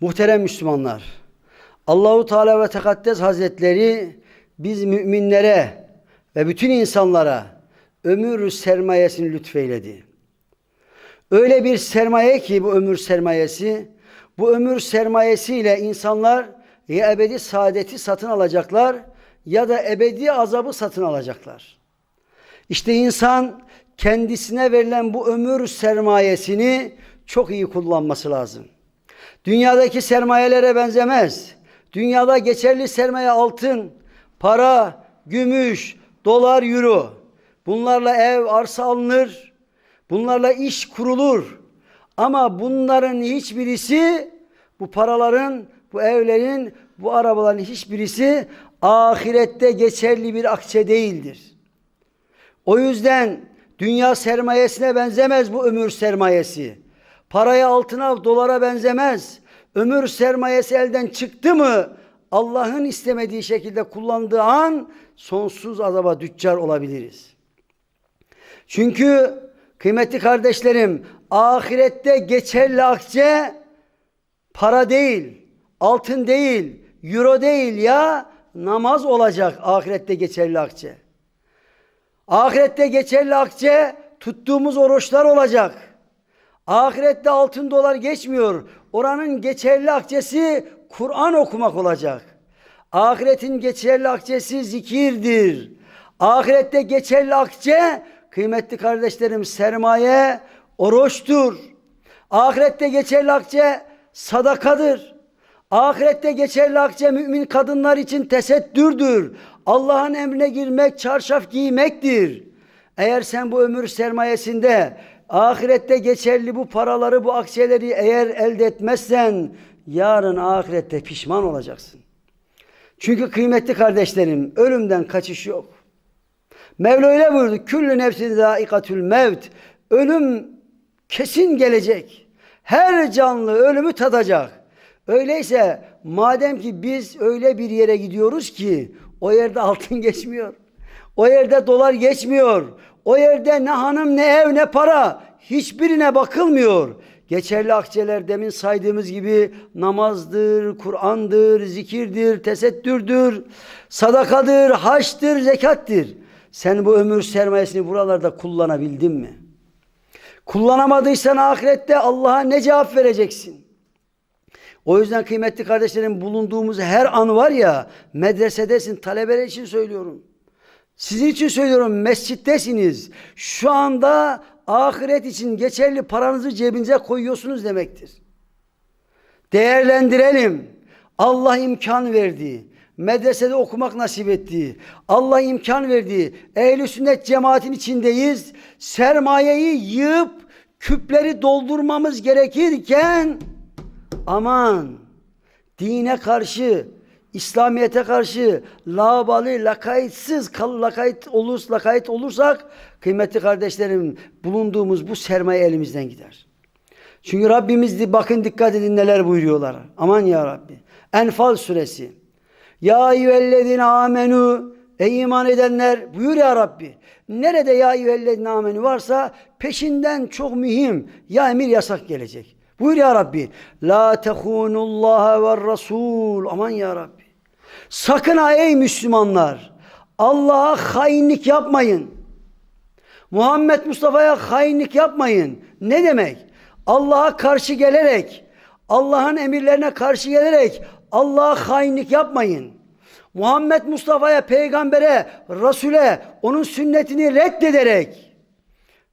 Muhterem Müslümanlar, Allahu Teala ve Tekaddes Hazretleri biz müminlere ve bütün insanlara ömür sermayesini lütfeyledi. Öyle bir sermaye ki bu ömür sermayesi, bu ömür sermayesiyle insanlar ya ebedi saadeti satın alacaklar ya da ebedi azabı satın alacaklar. İşte insan kendisine verilen bu ömür sermayesini çok iyi kullanması lazım. Dünyadaki sermayelere benzemez. Dünyada geçerli sermaye altın, para, gümüş, dolar, euro. Bunlarla ev, arsa alınır. Bunlarla iş kurulur. Ama bunların hiçbirisi bu paraların, bu evlerin, bu arabaların hiçbirisi ahirette geçerli bir akçe değildir. O yüzden dünya sermayesine benzemez bu ömür sermayesi. Paraya, altına, dolara benzemez. Ömür sermayesi elden çıktı mı Allah'ın istemediği şekilde kullandığı an sonsuz azaba düçar olabiliriz. Çünkü kıymetli kardeşlerim ahirette geçerli akçe para değil, altın değil, euro değil ya namaz olacak ahirette geçerli akçe. Ahirette geçerli akçe tuttuğumuz oruçlar olacak. Ahirette altın dolar geçmiyor. Oranın geçerli akçesi Kur'an okumak olacak. Ahiretin geçerli akçesi zikirdir. Ahirette geçerli akçe kıymetli kardeşlerim sermaye oruçtur. Ahirette geçerli akçe sadakadır. Ahirette geçerli akçe mümin kadınlar için tesettürdür. Allah'ın emrine girmek, çarşaf giymektir. Eğer sen bu ömür sermayesinde ahirette geçerli bu paraları, bu akçeleri eğer elde etmezsen yarın ahirette pişman olacaksın. Çünkü kıymetli kardeşlerim ölümden kaçış yok. Mevla öyle buyurdu. Küllü nefsin zâikatül mevt. Ölüm kesin gelecek. Her canlı ölümü tadacak. Öyleyse madem ki biz öyle bir yere gidiyoruz ki o yerde altın geçmiyor. O yerde dolar geçmiyor. O yerde ne hanım ne ev ne para hiçbirine bakılmıyor. Geçerli akçeler demin saydığımız gibi namazdır, Kur'an'dır, zikirdir, tesettürdür, sadakadır, haçtır, zekattır. Sen bu ömür sermayesini buralarda kullanabildin mi? Kullanamadıysan ahirette Allah'a ne cevap vereceksin? O yüzden kıymetli kardeşlerim bulunduğumuz her an var ya medresedesin talebeler için söylüyorum. Sizin için söylüyorum mescittesiniz. Şu anda ahiret için geçerli paranızı cebinize koyuyorsunuz demektir. Değerlendirelim. Allah imkan verdi. Medresede okumak nasip etti. Allah imkan verdi. Ehli sünnet cemaatin içindeyiz. Sermayeyi yığıp küpleri doldurmamız gerekirken aman dine karşı İslamiyete karşı labalı, lakaytsız, kal, lakayt, olur, lakayt olursak kıymetli kardeşlerim bulunduğumuz bu sermaye elimizden gider. Çünkü Rabbimiz bakın dikkat edin neler buyuruyorlar. Aman ya Rabbi. Enfal suresi. Ya eyyühellezine amenu ey iman edenler buyur ya Rabbi. Nerede ya eyyühellezine amenu varsa peşinden çok mühim ya emir yasak gelecek. Buyur ya Rabbi. La tehunullaha ve rasul. Aman ya Rabbi. Sakın ha ey Müslümanlar. Allah'a hainlik yapmayın. Muhammed Mustafa'ya hainlik yapmayın. Ne demek? Allah'a karşı gelerek, Allah'ın emirlerine karşı gelerek Allah'a hainlik yapmayın. Muhammed Mustafa'ya, peygambere, Resul'e onun sünnetini reddederek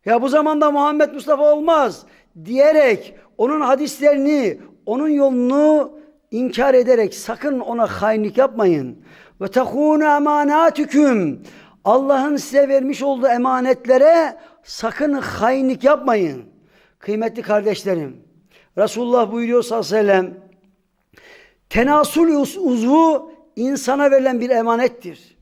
ya bu zamanda Muhammed Mustafa olmaz diyerek onun hadislerini, onun yolunu inkar ederek sakın ona hainlik yapmayın. Ve tekunu emanatüküm. Allah'ın size vermiş olduğu emanetlere sakın hainlik yapmayın. Kıymetli kardeşlerim. Resulullah buyuruyor sallallahu aleyhi ve sellem. Tenasul uzvu insana verilen bir emanettir.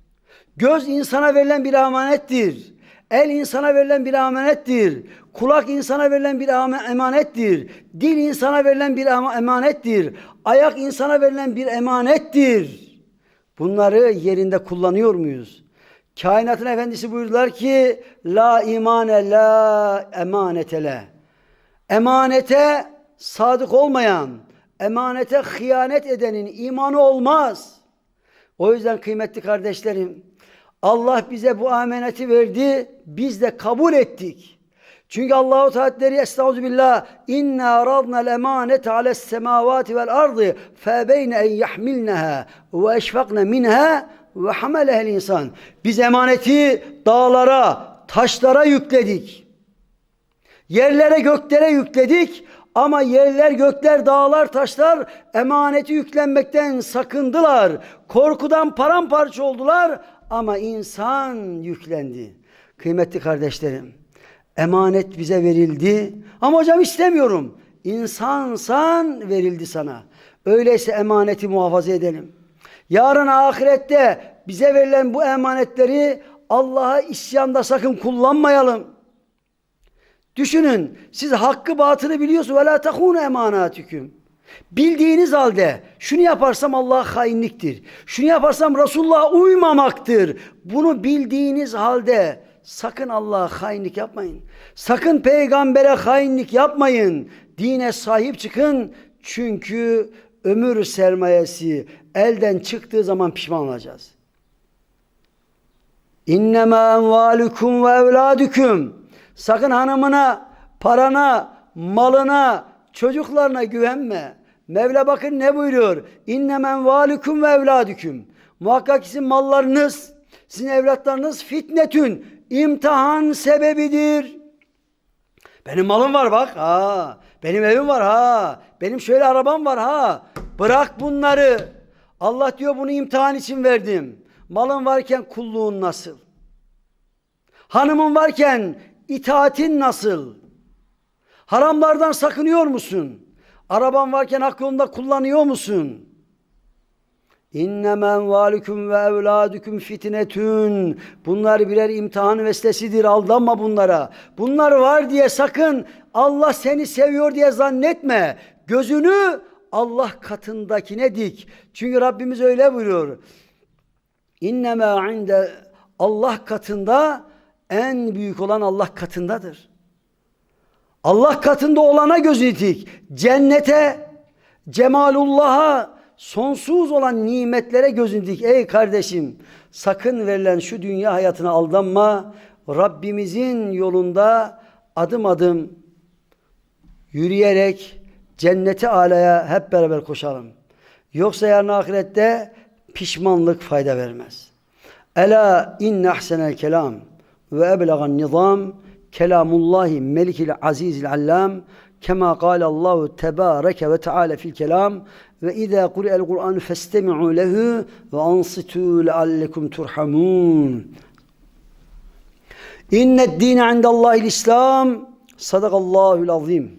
Göz insana verilen bir emanettir. El insana verilen bir emanettir. Kulak insana verilen bir emanettir. Dil insana verilen bir emanettir. Ayak insana verilen bir emanettir. Bunları yerinde kullanıyor muyuz? Kainatın efendisi buyurdular ki la imane la emanetele. Emanete sadık olmayan, emanete hıyanet edenin imanı olmaz. O yüzden kıymetli kardeşlerim, Allah bize bu emaneti verdi, biz de kabul ettik. Çünkü Allahu Teala dedi Estağfirullah inna radna'l emanete ales semavati vel ardı fe beyne en yahmilnaha ve eşfakna minha ve hamalehel insan. Biz emaneti dağlara, taşlara yükledik. Yerlere göklere yükledik ama yerler gökler dağlar taşlar emaneti yüklenmekten sakındılar. Korkudan paramparça oldular ama insan yüklendi. Kıymetli kardeşlerim emanet bize verildi ama hocam istemiyorum. İnsansan verildi sana. Öyleyse emaneti muhafaza edelim. Yarın ahirette bize verilen bu emanetleri Allah'a isyanda sakın kullanmayalım. Düşünün siz hakkı batılı biliyorsunuz. La tekunu emanatüküm. Bildiğiniz halde şunu yaparsam Allah hainliktir. Şunu yaparsam Resulullah'a uymamaktır. Bunu bildiğiniz halde sakın Allah'a hainlik yapmayın. Sakın peygambere hainlik yapmayın. Dine sahip çıkın. Çünkü ömür sermayesi elden çıktığı zaman pişman olacağız. İnnemâ envâlüküm ve evlâdüküm. Sakın hanımına, parana, malına, çocuklarına güvenme. Mevla bakın ne buyuruyor? İnnemen valüküm ve evladüküm. Muhakkak sizin mallarınız, sizin evlatlarınız fitnetün, imtihan sebebidir. Benim malım var bak ha. Benim evim var ha. Benim şöyle arabam var ha. Bırak bunları. Allah diyor bunu imtihan için verdim. Malın varken kulluğun nasıl? Hanımın varken itaatin nasıl? Haramlardan sakınıyor musun? Araban varken hak yolunda kullanıyor musun? İnnemen valüküm ve evladüküm fitnetün. Bunlar birer imtihan vesilesidir. Aldanma bunlara. Bunlar var diye sakın Allah seni seviyor diye zannetme. Gözünü Allah katındakine dik. Çünkü Rabbimiz öyle buyuruyor. İnnemâ inde Allah katında en büyük olan Allah katındadır. Allah katında olana gözünü dik. Cennete, cemalullah'a, sonsuz olan nimetlere gözünü dik. Ey kardeşim sakın verilen şu dünya hayatına aldanma. Rabbimizin yolunda adım adım yürüyerek cenneti alaya hep beraber koşalım. Yoksa yarın ahirette pişmanlık fayda vermez. Ela inne ahsenel kelam ve eblegan nizam kelamullahi melikil azizil allam kema kâle Allahu tebâreke ve teâlâ fil kelam ve izâ kuri'el Kur'an festemi'û lehu ve ansitû leallekum turhamûn. İnned dîne indellâhil İslam sadakallâhul azîm